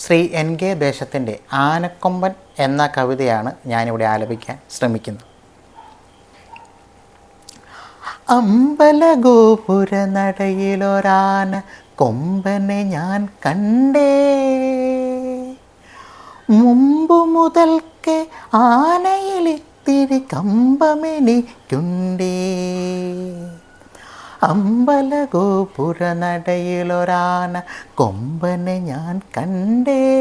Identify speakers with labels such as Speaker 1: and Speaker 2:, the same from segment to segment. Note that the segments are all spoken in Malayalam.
Speaker 1: ശ്രീ എൻ കെ ദേശത്തിന്റെ ആനക്കൊമ്പൻ എന്ന കവിതയാണ് ഞാനിവിടെ ആലപിക്കാൻ ശ്രമിക്കുന്നത്. അമ്പലഗോപുര നടയിലൊരാന കൊമ്പനെ ഞാൻ കണ്ടേ. മുമ്പു മുതൽക്ക് ആനയിലിത്തിരി കമ്പമെനിക്കുണ്ടേ. അമ്പലഗോപുര നടയിലൊരാന കൊമ്പനെ ഞാൻ കണ്ടേ.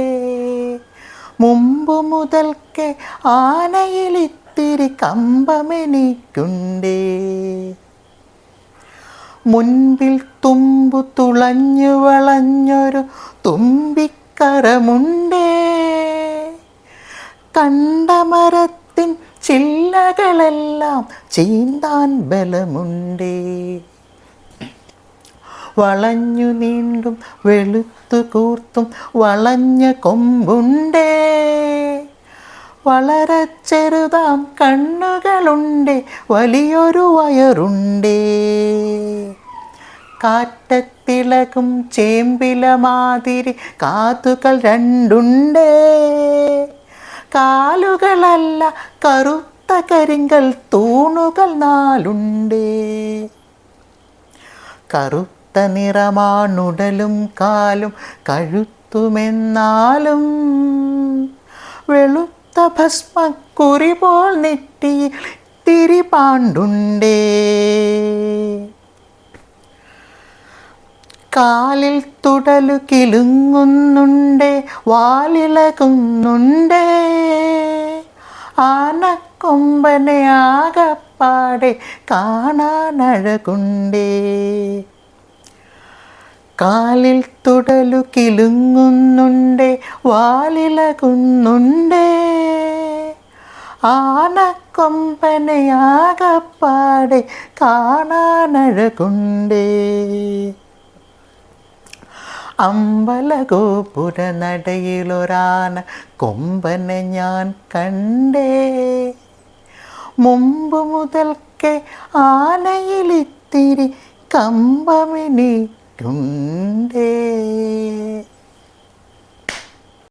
Speaker 1: മുമ്പ് മുതൽക്കേ ആനയിൽ ഇത്തിരി കമ്പമെനിക്കുണ്ടേ. മുൻപിൽ തുമ്പു തുളഞ്ഞു വളഞ്ഞൊരു തുമ്പിക്കരമുണ്ടേ. കണ്ടമരത്തിൻ ചില്ലകളെല്ലാം ചീന്താൻ ബലമുണ്ടേ. വളഞ്ഞു നീണ്ടും വെളുത്തു കൂർത്തും വളഞ്ഞ കൊമ്പുണ്ടേ. വളരെ ചെറുതാം കണ്ണുകളുണ്ട് വലിയൊരു വയറുണ്ടേ. കാറ്റത്തിളകും ചേമ്പില മാതിരി കാതുകൾ രണ്ടുണ്ടേ. കാലുകളല്ല കറുത്ത കരിങ്കൽ തൂണുകൾ നാലുണ്ടേ. കറുത്ത നിറമാണുടലും കാലും കഴുത്തുമെന്നാലും. വെളുത്ത ഭസ്മക്കുറി പോൽ നെറ്റി തിരി പാണ്ടുണ്ടേ. കാലിൽ തുടലു കിലുങ്ങുന്നുണ്ടേ വാലിളകുന്നുണ്ടേ. ആനക്കൊമ്പനെ ആകപ്പാടെ കാണാനഴകുണ്ടേ. കാലിൽ തുടലു കിലുങ്ങുന്നുണ്ടേ വാലിളകുന്നുണ്ടേ. ആനക്കൊമ്പനയാകപ്പാടെ കാണാനഴകുണ്ട്. അമ്പലഗോപുര നടയിലൊരാന കൊമ്പനെ ഞാൻ കണ്ടേ. മുമ്പ് മുതൽക്കേ ആനയിലിത്തിരി കമ്പമെനിക്കുണ്ടേ